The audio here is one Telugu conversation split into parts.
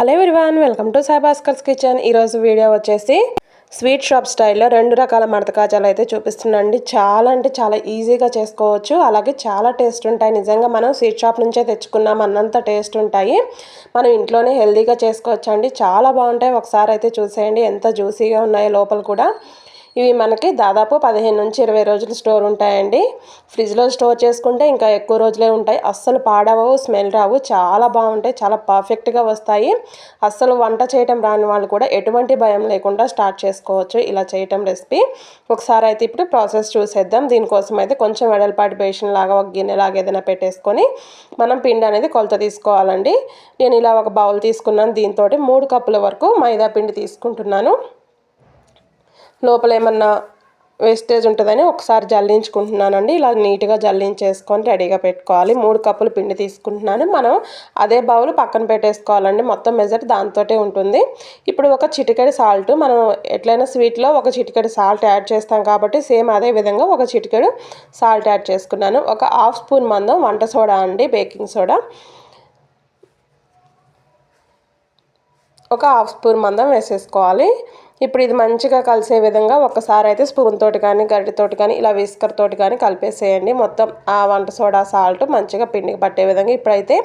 Hello everyone welcome to Saibhaskar's kitchen ఈరోజు వీడియో వచ్చేసి స్వీట్ షాప్ స్టైల్లో రెండు రకాల మడతకాజాలు అయితే చూపిస్తున్నాండి చాలా అంటే చాలా ఈజీగా చేసుకోవచ్చు. అలాగే చాలా టేస్ట్ ఉంటాయి. నిజంగా మనం స్వీట్ షాప్ నుంచే తెచ్చుకున్నాం అన్నంత టేస్ట్ ఉంటాయి. మనం ఇంట్లోనే హెల్తీగా చేసుకోవచ్చు అండి చాలా బాగుంటాయి. ఒకసారి అయితే చూసేయండి. ఎంత జ్యూసీగా ఉన్నాయో లోపల కూడా. ఇవి మనకి దాదాపు పదిహేను నుంచి ఇరవై రోజులు స్టోర్ ఉంటాయండి. ఫ్రిడ్జ్లో స్టోర్ చేసుకుంటే ఇంకా ఎక్కువ రోజులే ఉంటాయి. అస్సలు పాడవవు స్మెల్ రావు. చాలా బాగుంటాయి. చాలా పర్ఫెక్ట్గా వస్తాయి. అస్సలు వంట చేయటం రాని వాళ్ళు కూడా ఎటువంటి భయం లేకుండా స్టార్ట్ చేసుకోవచ్చు. ఇలా చేయటం రెసిపీ. ఒకసారి అయితే ఇప్పుడు ప్రాసెస్ చూసేద్దాం. దీనికోసం అయితే కొంచెం వెడల్పాటి బేషన్ లాగా ఒక గిన్నెలాగా ఏదైనా పెట్టేసుకొని మనం పిండి అనేది కొలత తీసుకోవాలండి. నేను ఇలా ఒక బౌల్ తీసుకున్నాను. దీంతో మూడు కప్పుల వరకు మైదా పిండి తీసుకుంటున్నాను. లోపల ఏమన్నా వేస్టేజ్ ఉంటుందని ఒకసారి జల్లించుకుంటున్నానండి. ఇలా నీట్గా జల్లించేసుకొని రెడీగా పెట్టుకోవాలి. మూడు కప్పులు పిండి తీసుకుంటున్నాను. మనం అదే బౌల్ పక్కన పెట్టేసుకోవాలండి. మొత్తం మెజర్ దాంతోటే ఉంటుంది. ఇప్పుడు ఒక చిటికెడు సాల్ట్ మనం ఎట్లయినా స్వీట్లో ఒక చిటికెడు సాల్ట్ యాడ్ చేస్తాం కాబట్టి సేమ్ అదే విధంగా ఒక చిటికెడు సాల్ట్ యాడ్ చేసుకున్నాను. ఒక హాఫ్ స్పూన్ మందం వంట సోడా అండి. Baking soda. ఒక హాఫ్ స్పూన్ మందం వేసేసుకోవాలి. ఇప్పుడు ఇది మంచిగా కలిసే విధంగా ఒకసారి అయితే స్పూన్ తోటి కానీ గరిటతోటి కానీ ఇలా విస్కర్ తోటి కానీ కలిపేసేయండి. మొత్తం ఆ వంట సోడా సాల్ట్ మంచిగా పిండికి పట్టే విధంగా ఇప్పుడైతే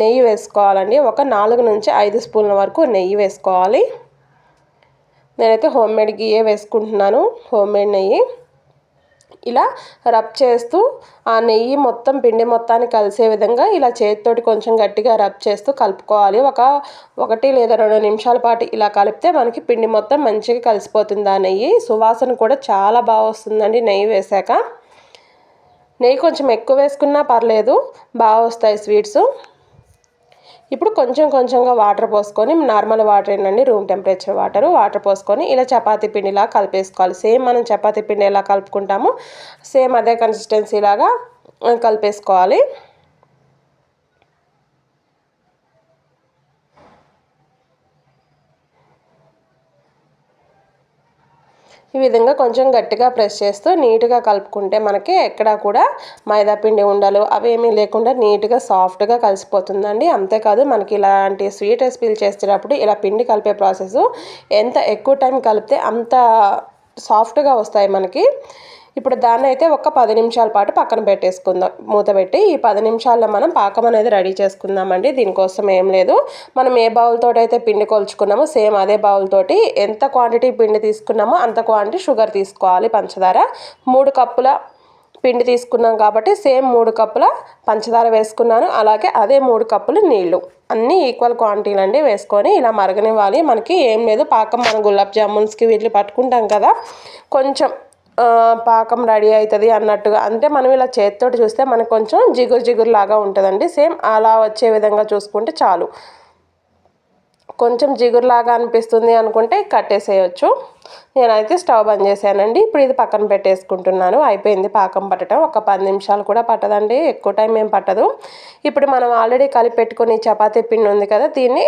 నెయ్యి వేసుకోవాలండి. ఒక నాలుగు నుంచి ఐదు స్పూన్ల వరకు నెయ్యి వేసుకోవాలి. నేనైతే హోమ్ మేడ్ గీయే వేసుకుంటున్నాను హోమ్ మేడ్ నెయ్యి. ఇలా రబ్ చేస్తూ ఆ నెయ్యి మొత్తం పిండి మొత్తాన్ని కలిసే విధంగా ఇలా చేతితోటి కొంచెం గట్టిగా రబ్ చేస్తూ కలుపుకోవాలి. ఒక ఒకటి లేదా రెండు నిమిషాల పాటు ఇలా కలిపితే మనకి పిండి మొత్తం మంచిగా కలిసిపోతుంది. ఆ నెయ్యి సువాసన కూడా చాలా బాగా వస్తుందండి నెయ్యి వేసాక. నెయ్యి కొంచెం ఎక్కువ వేసుకున్నా పర్లేదు బాగా వస్తాయి స్వీట్స్. ఇప్పుడు కొంచెం కొంచెంగా వాటర్ పోసుకొని నార్మల్ వాటర్ ఏంటండి? Room temperature water. వాటర్ పోసుకొని ఇలా చపాతీ పిండిలా కలిపేసుకోవాలి. సేమ్ మనం చపాతీ పిండి ఎలా కలుపుకుంటామో సేమ్ అదే కన్సిస్టెన్సీ లాగా కలిపేసుకోవాలి. ఈ విధంగా కొంచెం గట్టిగా ప్రెస్ చేస్తూ నీట్గా కలుపుకుంటే మనకి ఎక్కడా కూడా మైదాపిండి ఉండలు అవేమీ లేకుండా నీట్గా సాఫ్ట్గా కలిసిపోతుందండి. అంతేకాదు మనకి ఇలాంటి స్వీట్ రెసిపీలు చేసేటప్పుడు ఇలా పిండి కలిపే ప్రాసెస్ ఎంత ఎక్కువ టైం కలిపితే అంత సాఫ్ట్గా వస్తాయి మనకి. ఇప్పుడు దాన్ని అయితే ఒక పది నిమిషాల పాటు పక్కన పెట్టేసుకుందాం. మూత పెట్టి ఈ పది నిమిషాల్లో మనం పాకం అనేది రెడీ చేసుకుందామండి. దీనికోసం ఏం లేదు. మనం ఏ బౌల్తో అయితే పిండి కొలుచుకున్నామో సేమ్ అదే బౌల్తోటి ఎంత క్వాంటిటీ పిండి తీసుకున్నామో అంత క్వాంటిటీ షుగర్ తీసుకోవాలి పంచదార. మూడు కప్పుల పిండి తీసుకున్నాం కాబట్టి సేమ్ మూడు కప్పుల పంచదార వేసుకున్నాను. అలాగే అదే మూడు కప్పులు నీళ్ళు. అన్నీ ఈక్వల్ క్వాంటిటీలు అండి వేసుకొని ఇలా మరగనివ్వాలి. మనకి ఏం లేదు. పాకం మనం గులాబ్ జామున్స్కి వీళ్ళు పట్టుకుంటాం కదా. కొంచెం పాకం రెడీ అవుతుంది అన్నట్టుగా. అంటే మనం ఇలా చేతితోటి చూస్తే మనకు కొంచెం జిగురు జిగురు లాగా ఉంటుందండి. సేమ్ అలా వచ్చే విధంగా చూసుకుంటే చాలు. కొంచెం జిగురులాగా అనిపిస్తుంది అనుకుంటే కట్టేసేయచ్చు. నేనైతే స్టవ్ బంద్ చేశానండి. ఇప్పుడు ఇది పక్కన పెట్టేసుకుంటున్నాను. అయిపోయింది పాకం పట్టడం. ఒక పది నిమిషాలు కూడా పట్టదండి. ఎక్కువ టైం ఏం పట్టదు. ఇప్పుడు మనం ఆల్రెడీ కలిపి పెట్టుకుని చపాతీ పిండి ఉంది కదా దీన్ని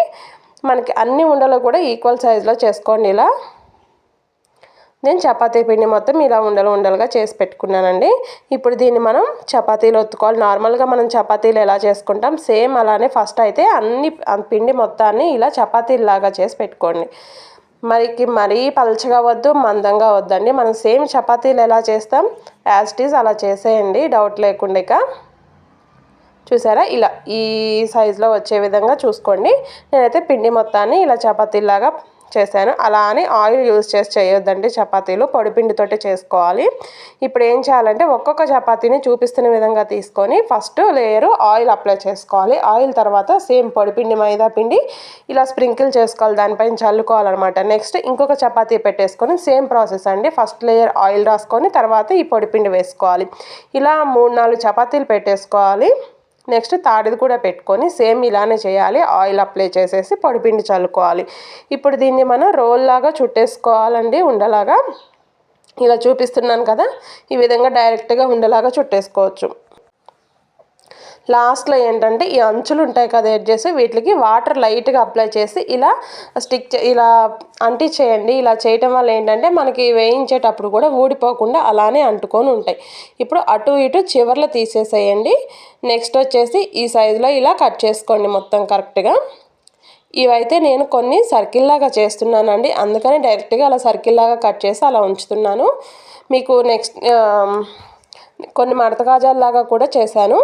మనకి అన్ని ఉండలో కూడా ఈక్వల్ సైజులో చేసుకోండి ఇలా. నేను చపాతీ పిండి మొత్తం ఇలా ఉండలు ఉండలుగా చేసి పెట్టుకున్నానండి. ఇప్పుడు దీన్ని మనం చపాతీలు ఒత్తుకోవాలి. నార్మల్గా మనం చపాతీలు ఎలా చేసుకుంటాం? సేమ్ అలానే ఫస్ట్ అయితే అన్ని పిండి మొత్తాన్ని ఇలా చపాతీలాగా చేసి పెట్టుకోండి. మరికి మరీ పలచగా వద్దు మందంగా వద్దండి. మనం సేమ్ చపాతీలు ఎలా చేస్తాం? యాజ్ అలా చేసేయండి. డౌట్ లేకుండా ఇక. చూసారా? ఇలా ఈ సైజులో వచ్చే విధంగా చూసుకోండి. నేనైతే పిండి మొత్తాన్ని ఇలా చపాతీలాగా చేశాను. అలా అని ఆయిల్ యూజ్ చేసి చేయొద్దండి. చపాతీలు పొడిపిండితోటి చేసుకోవాలి. ఇప్పుడు ఏం చేయాలంటే ఒక్కొక్క చపాతీని చూపిస్తున్న విధంగా తీసుకొని ఫస్ట్ లేయరు ఆయిల్ అప్లై చేసుకోవాలి. ఆయిల్ తర్వాత సేమ్ పొడిపిండి మైదా పిండి ఇలా స్ప్రింకిల్ చేసుకోవాలి. దానిపైన చల్లుకోవాలన్నమాట. నెక్స్ట్ ఇంకొక చపాతీ పెట్టేసుకొని సేమ్ ప్రాసెస్ అండి. ఫస్ట్ లేయర్ ఆయిల్ రాసుకొని తర్వాత ఈ పొడిపిండి వేసుకోవాలి. ఇలా మూడు నాలుగు చపాతీలు పెట్టేసుకోవాలి. నెక్స్ట్ తాడిది కూడా పెట్టుకొని సేమ్ ఇలానే చేయాలి. ఆయిల్ అప్లై చేసేసి పొడిపిండి చల్లుకోవాలి. ఇప్పుడు దీన్ని మనం రోల్ లాగా చుట్టేసుకోవాలండి ఉండలాగా. ఇలా చూపిస్తున్నాను కదా ఈ విధంగా డైరెక్ట్గా ఉండలాగా చుట్టేసుకోవచ్చు. లాస్ట్లో ఏంటంటే ఈ అంచులు ఉంటాయి కదా ఎడ్జెస్ వీటికి వాటర్ లైట్గా అప్లై చేసి ఇలా స్టిక్ ఇలా అంటించేయండి ఇలా చేయటం వల్ల ఏంటంటే మనకి వేయించేటప్పుడు కూడా ఊడిపోకుండా అలానే అంటుకొని ఉంటాయి. ఇప్పుడు అటు ఇటు చివర్లో తీసేసేయండి. నెక్స్ట్ వచ్చేసి ఈ సైజులో ఇలా కట్ చేసుకోండి మొత్తం కరెక్ట్గా. ఇవైతే నేను కొన్ని సర్కిల్ లాగా చేస్తున్నానండి. అందుకని డైరెక్ట్గా అలా సర్కిల్ లాగా కట్ చేసి అలా ఉంచుతున్నాను. మీకు నెక్స్ట్ కొన్ని మడత కాజాల్లాగా కూడా చేశాను.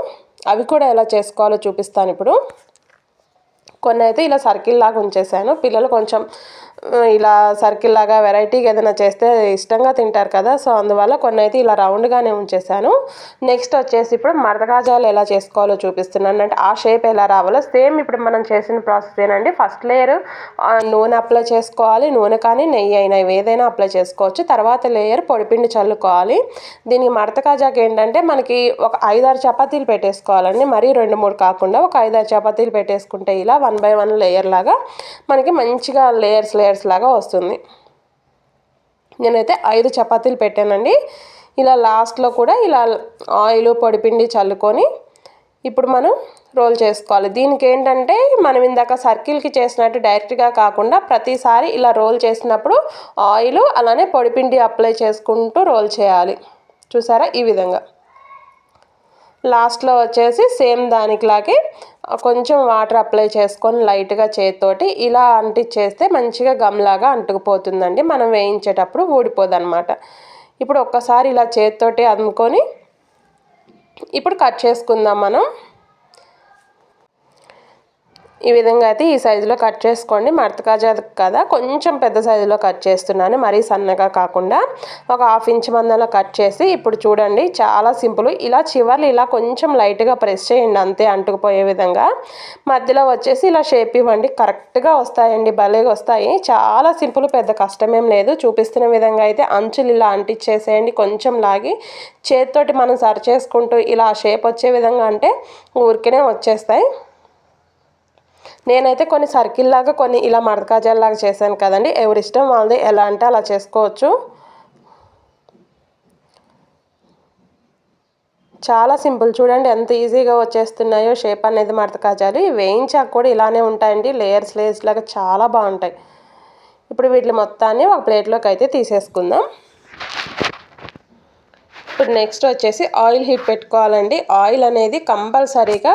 అవి కూడా ఎలా చేసుకోవాలో చూపిస్తాను ఇప్పుడు. కొన్ని అయితే ఇలా సర్కిల్ లాగా ఉంచేసాను పిల్లలు కొంచెం ఇలా సర్కిల్ లాగా వెరైటీగా ఏదైనా చేస్తే ఇష్టంగా తింటారు కదా సో అందువల్ల కొన్ని అయితే ఇలా రౌండ్గానే ఉంచేసాను. నెక్స్ట్ వచ్చేసి ఇప్పుడు మరదగాజాలు ఎలా చేసుకోవాలో చూపిస్తున్నాను. అంటే ఆ షేప్ ఎలా రావాలో సేమ్ ఇప్పుడు మనం చేసిన ప్రాసెస్ ఏనండి. ఫస్ట్ లేయర్ నూనె అప్లై చేసుకోవాలి. నూనె కానీ నెయ్యి అయినా ఏదైనా అప్లై చేసుకోవచ్చు. తర్వాత లేయర్ పొడిపిండి చల్లుకోవాలి. దీనికి మడత కాజాకి ఏంటంటే మనకి ఒక ఐదారు చపాతీలు పెట్టేసుకోవాలండి. మరీ రెండు మూడు కాకుండా ఒక ఐదారు చపాతీలు పెట్టేసుకుంటే ఇలా వన్ బై వన్ లేయర్ లాగా మనకి మంచిగా లేయర్స్ లేయర్ లేయర్స్ లాగా వస్తుంది. నేనైతే ఐదు చపాతీలు పెట్టానండి. ఇలా లాస్ట్లో కూడా ఇలా ఆయిల్ పొడిపిండి చల్లుకొని ఇప్పుడు మనం రోల్ చేసుకోవాలి. దీనికి ఏంటంటే మనం ఇందాక సర్కిల్కి చేసినట్టు డైరెక్ట్గా కాకుండా ప్రతిసారి ఇలా రోల్ చేసినప్పుడు ఆయిల్ అలానే పొడిపిండి అప్లై చేసుకుంటూ రోల్ చేయాలి. చూసారా ఈ విధంగా? లాస్ట్లో వచ్చేసి సేమ్ దానికిలాగే కొంచెం వాటర్ అప్లై చేసుకొని లైట్గా చేతితోటి ఇలా అంటిచ్చేస్తే మంచిగా గమ్లాగా అంటుకుపోతుందండి. మనం వేయించేటప్పుడు ఊడిపోదన్నమాట. ఇప్పుడు ఒక్కసారి ఇలా చేతితోటి అందుకొని ఇప్పుడు కట్ చేసుకుందాం మనం. ఈ విధంగా అయితే ఈ సైజులో కట్ చేసుకోండి. మడత కాజా కదా కొంచెం పెద్ద సైజులో కట్ చేస్తున్నాను. మరీ సన్నగా కాకుండా ఒక హాఫ్ ఇంచ్ మందంలో కట్ చేసి ఇప్పుడు చూడండి చాలా సింపుల్ ఇలా చివర్లు ఇలా కొంచెం లైట్గా ప్రెస్ చేయండి అంతే అంటుకుపోయే విధంగా. మధ్యలో వచ్చేసి ఇలా షేప్ ఇవ్వండి. కరెక్ట్గా వస్తాయండి భలేగా వస్తాయి. చాలా సింపుల్ పెద్ద కష్టమేం లేదు. చూపిస్తున్న విధంగా అయితే అంచులు ఇలా అంటించేసేయండి కొంచెం లాగి చేతితోటి మనం సరి చేసుకుంటూ ఇలా షేప్ వచ్చే విధంగా అంటే ఊరికనే వచ్చేస్తాయి. నేనైతే కొన్ని సర్కిల్ లాగా కొన్ని ఇలా లాగా చేశాను కదండి. ఎవరి ఇష్టం వాళ్ళది ఎలా అంటే అలా చేసుకోవచ్చు. చాలా సింపుల్ చూడండి ఎంత ఈజీగా వచ్చేస్తున్నాయో షేప్ అనేది మడతకాజాలు. వేయించాక కూడా ఇలానే ఉంటాయండి లేయర్స్ లేయర్స్ లాగా చాలా బాగుంటాయి. ఇప్పుడు వీటిని మొత్తాన్ని ఒక ప్లేట్లోకి అయితే తీసేసుకుందాం. ఇప్పుడు నెక్స్ట్ వచ్చేసి ఆయిల్ హీట్ పెట్టుకోవాలండి. ఆయిల్ అనేది కంపల్సరీగా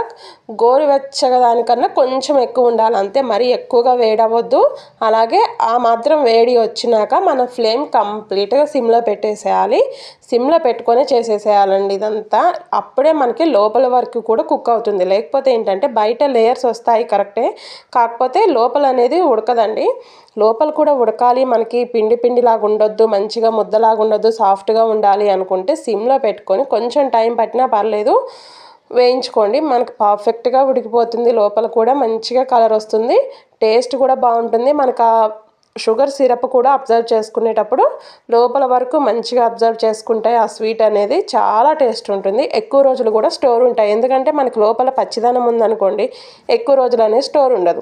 గోరువెచ్చగా దానికన్నా కొంచెం ఎక్కువ ఉండాలి. అంతే మరీ ఎక్కువగా వేడవద్దు అలాగే ఆ మాత్రం వేడి వచ్చినాక మన ఫ్లేమ్ కంప్లీట్గా సిమ్లో పెట్టేసేయాలి. సిమ్లో పెట్టుకొని చేసేసేయాలండి ఇదంతా. అప్పుడే మనకి లోపల వరకు కూడా కుక్ అవుతుంది. లేకపోతే ఏంటంటే బయట లేయర్స్ వస్తాయి కరెక్టే. కాకపోతే లోపల అనేది ఉడకదండి. లోపల కూడా ఉడకాలి. మనకి పిండి పిండిలాగా ఉండొద్దు మంచిగా ముద్దలాగా ఉండొద్దు సాఫ్ట్గా ఉండాలి అనుకుంటే సిమ్లో పెట్టుకొని కొంచెం టైం పట్టినా పర్లేదు వేయించుకోండి. మనకు పర్ఫెక్ట్గా ఉడికిపోతుంది. లోపల కూడా మంచిగా కలర్ వస్తుంది. టేస్ట్ కూడా బాగుంటుంది. మనకు ఆ షుగర్ సిరప్ కూడా అబ్జర్వ్ చేసుకునేటప్పుడు లోపల వరకు మంచిగా అబ్జర్వ్ చేసుకుంటాయి ఆ స్వీట్ అనేది చాలా టేస్ట్ ఉంటుంది. ఎక్కువ రోజులు కూడా స్టోర్ ఉంటాయి. ఎందుకంటే మనకి లోపల పచ్చిదనం ఉందనుకోండి ఎక్కువ రోజులు అనేది స్టోర్ ఉండదు.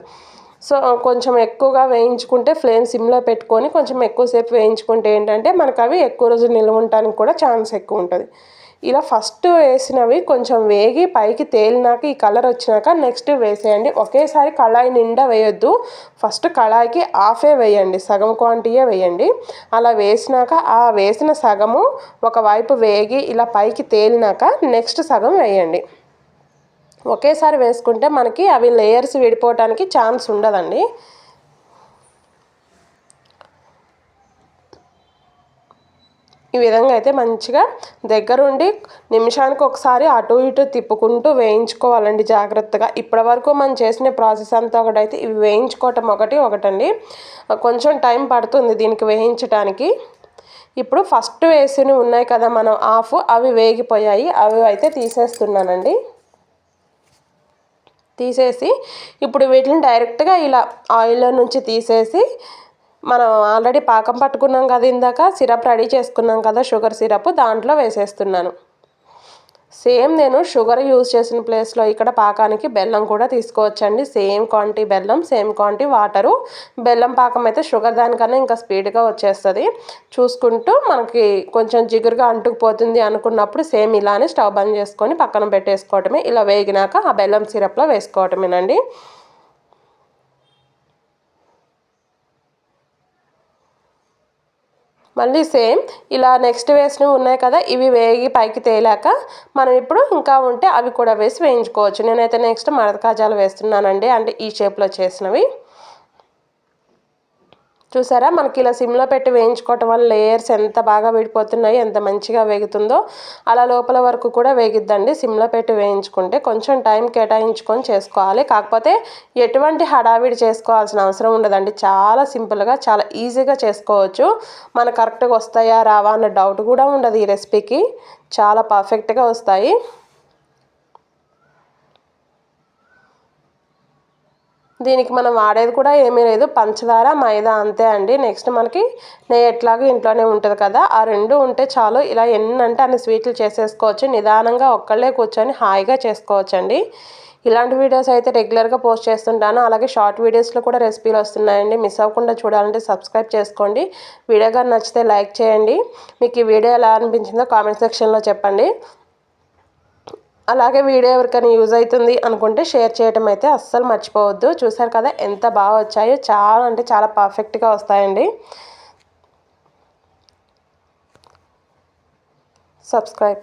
సో కొంచెం ఎక్కువగా వేయించుకుంటే ఫ్లేమ్ సిమ్లో పెట్టుకొని కొంచెం ఎక్కువసేపు వేయించుకుంటే ఏంటంటే మనకు అవి ఎక్కువ రోజులు నిల్వ ఉండటానికి కూడా ఛాన్స్ ఎక్కువ ఉంటుంది. ఇలా ఫస్ట్ వేసినవి కొంచెం వేగి పైకి తేలినాక ఈ కలర్ వచ్చినాక నెక్స్ట్ వేసేయండి. ఒకేసారి కళాయి నిండా వేయొద్దు. ఫస్ట్ కళాయికి హాఫే వేయండి. సగం క్వాంటిటీయే వేయండి. అలా వేసినాక ఆ వేసిన సగము ఒకవైపు వేగి ఇలా పైకి తేలినాక నెక్స్ట్ సగం వేయండి. ఒకేసారి వేసుకుంటే మనకి అవి లేయర్స్ విడిపోవటానికి ఛాన్స్ ఉండదండి. ఈ విధంగా అయితే మంచిగా దగ్గరుండి నిమిషానికి ఒకసారి అటు ఇటు తిప్పుకుంటూ వేయించుకోవాలండి జాగ్రత్తగా. ఇప్పటి వరకు మనం చేసిన ప్రాసెస్ అంతా ఒకటైతే ఇవి వేయించుకోవటం ఒకటి ఒకటండి. కొంచెం టైం పడుతుంది దీనికి వేయించడానికి ఇప్పుడు ఫస్ట్ వేసినవి ఉన్నాయి కదా మనం ఆఫ్ అవి వేగిపోయాయి. అవి అయితే తీసేస్తున్నానండి. తీసేసి ఇప్పుడు వీటిని డైరెక్ట్గా ఇలా ఆయిల్లో నుంచి తీసేసి మనం ఆల్రెడీ పాకం పట్టుకున్నాం కదా ఇందాక సిరప్ రెడీ చేసుకున్నాం కదా షుగర్ సిరప్ దాంట్లో వేసేస్తున్నాను. సేమ్ నేను షుగర్ యూజ్ చేసిన ప్లేస్లో ఇక్కడ పాకానికి బెల్లం కూడా తీసుకోవచ్చండి. సేమ్ క్వాంటిటీ బెల్లం సేమ్ క్వాంటిటీ వాటరు. బెల్లం పాకం అయితే షుగర్ దానికన్నా ఇంకా స్పీడ్గా వచ్చేస్తుంది. చూసుకుంటూ మనకి కొంచెం జిగురుగా అంటుకుపోతుంది అనుకున్నప్పుడు సేమ్ ఇలానే స్టవ్ బంద్ చేసుకొని పక్కన పెట్టేసుకోవటమే. ఇలా వేగినాక ఆ బెల్లం సిరప్లో వేసుకోవటమేనండి. మళ్ళీ సేమ్ ఇలా నెక్స్ట్ వేసినవి ఉన్నాయి కదా ఇవి వేగి పైకి తేలాక మనం ఇప్పుడు ఇంకా ఉంటే అవి కూడా వేసి వేయించుకోవచ్చు. నేనైతే నెక్స్ట్ మడత కాజాలు వేస్తున్నానండి అంటే ఈ షేప్లో చేసినవి. చూసారా? మనకి ఇలా సిమ్లో పెట్టి వేయించుకోవటం వల్ల లేయర్స్ ఎంత బాగా విడిపోతున్నాయి ఎంత మంచిగా వేగుతుందో అలా లోపల వరకు కూడా వేగిద్దండి. సిమ్లో పెట్టి వేయించుకుంటే కొంచెం టైం కేటాయించుకొని చేసుకోవాలి. కాకపోతే ఎటువంటి హడావిడి చేసుకోవాల్సిన అవసరం ఉండదండి. చాలా సింపుల్గా చాలా ఈజీగా చేసుకోవచ్చు. మన కరెక్ట్గా వస్తాయా రావా అన్న డౌట్ కూడా ఉండదు ఈ రెసిపీకి చాలా పర్ఫెక్ట్గా వస్తాయి. దీనికి మనం వాడేది కూడా ఏమీ లేదు. పంచదార మైదా అంతే అండి. నెక్స్ట్ మనకి నెయ్యి ఎట్లాగో ఇంట్లోనే ఉంటుంది కదా. ఆ రెండు ఉంటే చాలు. ఇలా ఎన్నంటే అన్ని స్వీట్లు చేసేసుకోవచ్చు. నిదానంగా ఒక్కళ్ళే కూర్చొని హాయిగా చేసుకోవచ్చు అండి ఇలాంటి వీడియోస్ అయితే రెగ్యులర్గా పోస్ట్ చేస్తుంటాను. అలాగే షార్ట్ వీడియోస్లో కూడా రెసిపీలు వస్తున్నాయండి. మిస్ అవ్వకుండా చూడాలంటే సబ్స్క్రైబ్ చేసుకోండి. వీడియో కానీ నచ్చితే లైక్ చేయండి. మీకు ఈ వీడియో ఎలా అనిపించిందో కామెంట్ సెక్షన్లో చెప్పండి. అలాగే వీడియో ఎవరికైనా యూజ్ అవుతుంది అనుకుంటే షేర్ చేయడం అయితే అస్సలు మర్చిపోవద్దు. చూసారు కదా ఎంత బాగా వచ్చాయో చాలా అంటే చాలా పర్ఫెక్ట్గా వస్తాయండి. సబ్స్క్రైబ్